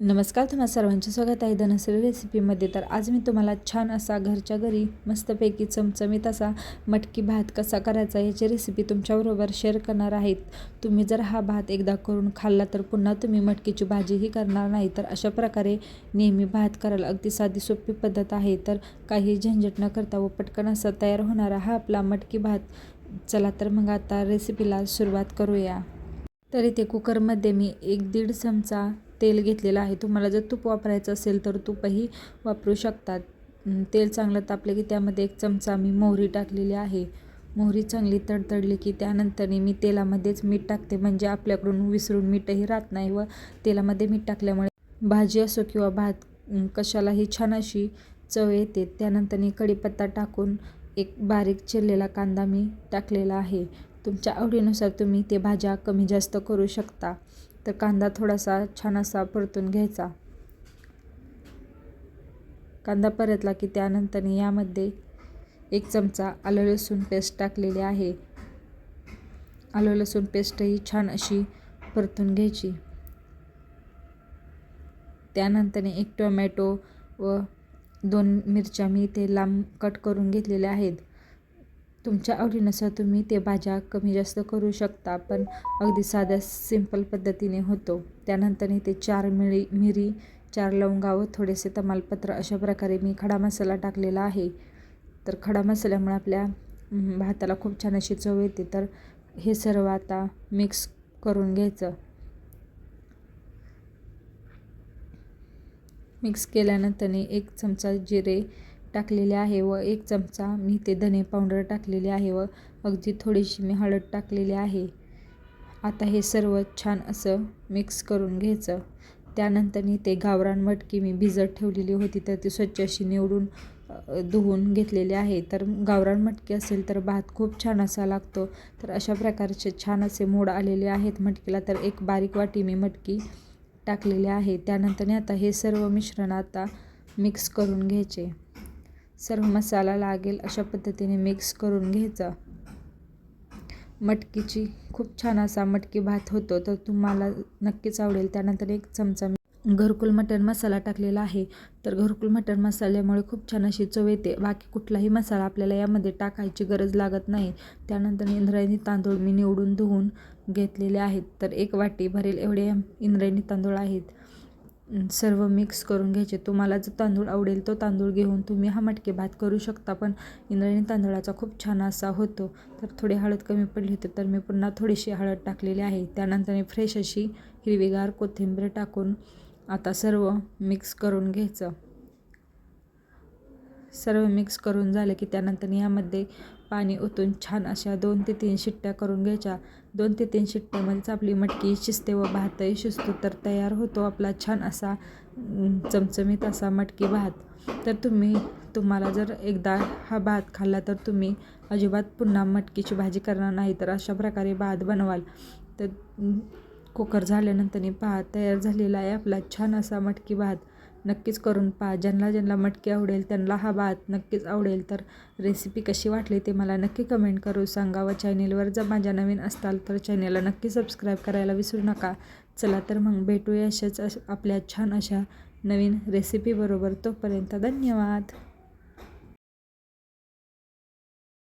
नमस्कार तुम्हा सर्वांचे स्वागत आहे धनश्री रेसिपीमध्ये तर आज मी तुम्हाला छान असा घरच्या घरी मस्तपैकी चमचमीत असा मटकी भात कसा करायचा याची रेसिपी तुमच्याबरोबर शेअर करणार आहेत. तुम्ही जर हा भात एकदा करून खाल्ला तर पुन्हा तुम्ही मटकीची भाजीही करणार नाही. तर अशा प्रकारे नेहमी भात करायला अगदी साधी सोपी पद्धत आहे. तर काही झंझट न करता व पटकन असा तयार होणारा हा आपला मटकी भात. चला तर मग आता रेसिपीला सुरुवात करूया. तर इथे कुकरमध्ये मी एक दीड चमचा तेल घेतलेलं आहे. तुम्हाला जर तूप वापरायचं असेल तर तूपही वापरू शकतात. तेल चांगलं तापलं की त्यामध्ये एक चमचा मी मोहरी टाकलेली आहे. मोहरी चांगली तडतडली की त्यानंतरनी मी तेलामध्येच मीठ टाकते. म्हणजे आपल्याकडून विसरून मीठही राहत नाही व तेलामध्ये मीठ टाकल्यामुळे भाजी असो किंवा भात कशालाही छान अशी चव येते. त्यानंतरनी कढीपत्ता टाकून एक बारीक चिरलेला कांदा मी टाकलेला आहे. तुमच्या आवडीनुसार तुम्ही ते भाज्या कमी जास्त करू शकता. तर कांदा थोडासा छान असा परतून घ्यायचा. कांदा परतला की त्यानंतर यामध्ये एक चमचा आलं लसूण पेस्ट टाकलेली आहे. आलं लसूण पेस्टही छान अशी परतून घ्यायची. त्यानंतर एक टोमॅटो व दोन मिरच्या मी इथे लांब कट करून घेतलेल्या आहेत. तुमच्या आवडीनुसार तुम्ही ते भाज्या कमी जास्त करू शकता पण अगदी साध्या सिंपल पद्धतीने होतो. त्यानंतर इथे चार मिरी मिरी चार लवंगा व थोडेसे तमालपत्र अशा प्रकारे मी खडा मसाला टाकलेला आहे. तर खडा मसाल्यामुळे आपल्या भाताला खूप छान अशी चव येते. तर हे सर्व आता मिक्स करून घ्यायचं. मिक्स केल्यानंतर एक चमचा जिरे टाकलेले आहे व एक चमचा मी ते धने पावडर टाकलेले आहे व अगदी थोडीशी मी हळद टाकलेली आहे. आता हे सर्व छान असं मिक्स करून घ्यायचं. त्यानंतर ते गावरान मटकी मी भिजत ठेवलेली होती तर ती स्वच्छ अशी निवडून धुवून घेतलेली आहे. तर गावरान मटकी असेल तर भात खूप छान असा लागतो. तर अशा प्रकारचे छान असे मोड आलेले आहेत मटकीला. तर एक बारीक वाटी मी मटकी टाकलेली आहे. त्यानंतर आता हे सर्व मिश्रण आता मिक्स करून घ्यायचे. सर्व मसाला लागेल अशा पद्धतीने मिक्स करून घ्यायचा. मटकीची खूप छान असा मटकी भात होतो तर तुम्हाला नक्कीच आवडेल. त्यानंतर एक चमचा घरकुल मटण मसाला टाकलेला आहे. तर घरकुल मटण मसाल्यामुळे खूप छान अशी चव येते. बाकी कुठलाही मसाला आपल्याला यामध्ये टाकायची गरज लागत नाही. त्यानंतर इंद्रायणी तांदूळ मी निवडून धुवून घेतलेले आहेत. तर एक वाटी भरेल एवढे इंद्रायणी तांदूळ आहेत. सर्व मिक्स करून घ्यायचे. तुम्हाला जो तांदूळ आवडेल तो तांदूळ घेऊन तुम्ही हा मटके भात करू शकता. पण इंद्रायणी तांदळाचा खूप छान असा होतो. तर थोडी हळद कमी पडली होती तर मी पुन्हा थोडीशी हळद टाकलेली आहे. त्यानंतर मी फ्रेश अशी हिरवीगार कोथिंबीर टाकून आता सर्व मिक्स करून घ्यायचं. सर्व मिक्स करून झालं की त्यानंतर यामध्ये पाणी ओतून छान अशा दोन ते तीन शिट्ट्या करून घ्यायच्या. दोन ते तीन शिट्ट्यामध्येच आपली मटकी शिजते व भातही शिजतो. तर तयार होतो आपला छान असा चमचमीत असा मटकी भात. तर तुम्ही तुम्हाला जर एकदा हा भात खाल्ला तर तुम्ही अजिबात पुन्हा मटकीची भाजी करणार नाही. तर अशा प्रकारे भात बनवाल. तर कुकर झाल्यानंतर भात तयार झालेला आहे. आपला छान असा मटकी भात. नक्कीच करून पहा ज्यांना ज्यांना मटकी आवडेल त्यांना हा भात नक्कीच आवडेल. तर रेसिपी कशी वाटली ते मला नक्की कमेंट करू सांगा व चॅनेलवर जर माझ्या नवीन असताल तर चॅनेलला नक्की सबस्क्राईब करायला विसरू नका. चला तर मग भेटूया अशाच आपल्या छान अशा नवीन रेसिपीबरोबर तोपर्यंत धन्यवाद.